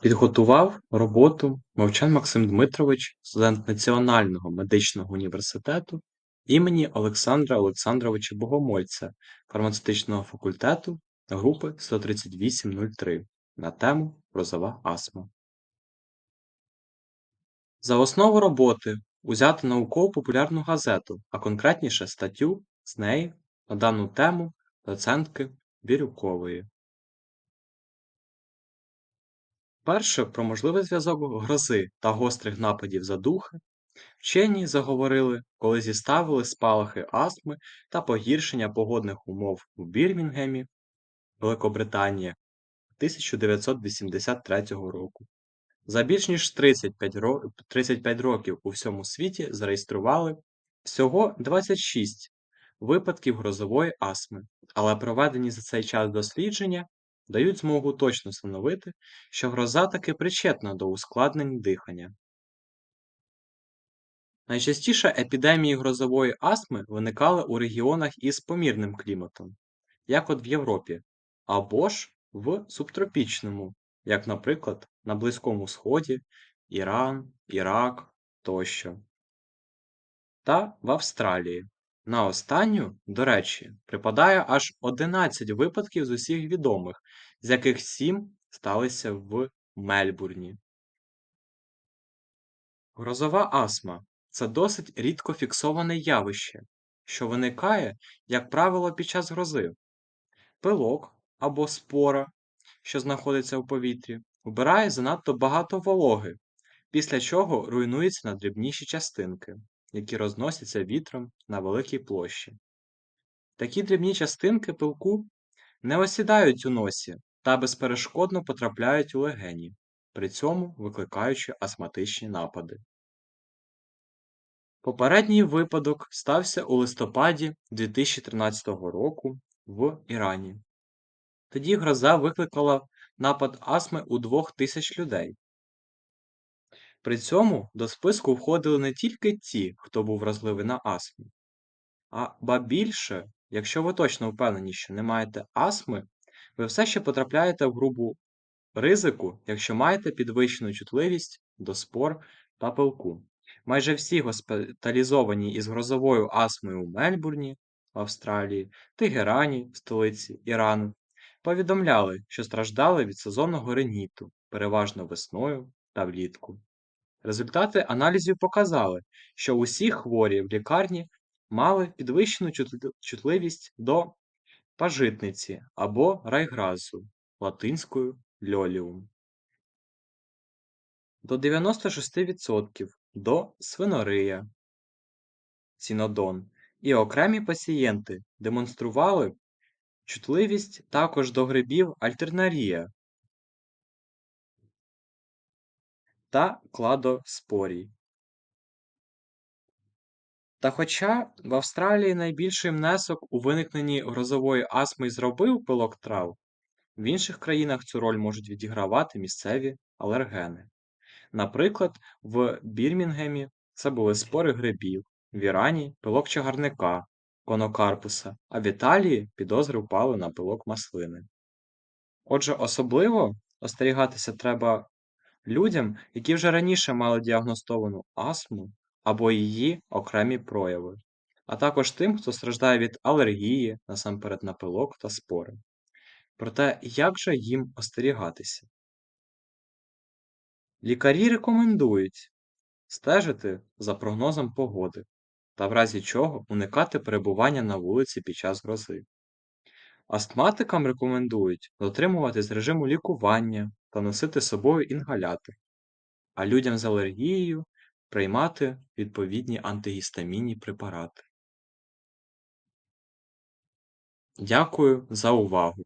Підготував роботу Мовчан Максим Дмитрович, студент Національного медичного університету імені Олександра Олександровича Богомольця фармацевтичного факультету групи 13803 на тему Грозова астма. За основу роботи узято науково-популярну газету, а конкретніше статтю з неї на дану тему доцентки Бірюкової. Перше про можливий зв'язок грози та гострих нападів задухи вчені заговорили, коли зіставили спалахи астми та погіршення погодних умов у Бірмінгемі, Великобританія 1983 року. За більш ніж 35 ро... 35 років у всьому світі зареєстрували всього 26 випадків грозової астми, але проведені за цей час дослідження дають змогу точно встановити, що гроза таки причетна до ускладнень дихання. Найчастіше епідемії грозової астми виникали у регіонах із помірним кліматом, як от в Європі, або ж в субтропічному, як, наприклад, на Близькому Сході, Іран, Ірак тощо, та в Австралії. На останню, до речі, припадає аж 11 випадків з усіх відомих, з яких 7 сталися в Мельбурні. Грозова астма це досить рідко фіксоване явище, що виникає, як правило, під час грози. Пилок або спора, що знаходиться у повітрі, вбирає занадто багато вологи, після чого руйнуються на дрібніші частинки, які розносяться вітром на великій площі. Такі дрібні частинки пилку не осідають у носі та безперешкодно потрапляють у легені, при цьому викликаючи астматичні напади. Попередній випадок стався у листопаді 2013 року в Ірані. Тоді гроза викликала напад астми у 2000 людей. При цьому до списку входили не тільки ті, хто був вразливий на астму, а ба більше, якщо ви точно впевнені, що не маєте астми, ви все ще потрапляєте в грубу ризику, якщо маєте підвищену чутливість до спор та пилку. Майже всі госпіталізовані із грозовою астмою у Мельбурні, Австралії, Тегерані, столиці Ірану, повідомляли, що страждали від сезонного риніту, переважно весною та влітку. Результати аналізів показали, що усі хворі в лікарні мали підвищену чутливість до пажитниці або райгразу латинською льоліум, до 96% до свинория, цінодон, і окремі пацієнти демонстрували чутливість також до грибів альтернарія та кладоспорій. Та хоча в Австралії найбільший внесок у виникненні грозової астми зробив пилок трав, в інших країнах цю роль можуть відігравати місцеві алергени. Наприклад, в Бірмінгемі це були спори грибів, в Ірані пилок чагарника, конокарпуса, а в Італії підозри впали на пилок маслини. Отже, особливо остерігатися треба людям, які вже раніше мали діагностовану астму або її окремі прояви, а також тим, хто страждає від алергії, насамперед на пилок та спори. Проте, як же їм остерігатися? Лікарі рекомендують стежити за прогнозом погоди та в разі чого уникати перебування на вулиці під час грози. Астматикам рекомендують дотримуватись режиму лікування та носити з собою інгалятор, а людям з алергією приймати відповідні антигістамінні препарати. Дякую за увагу!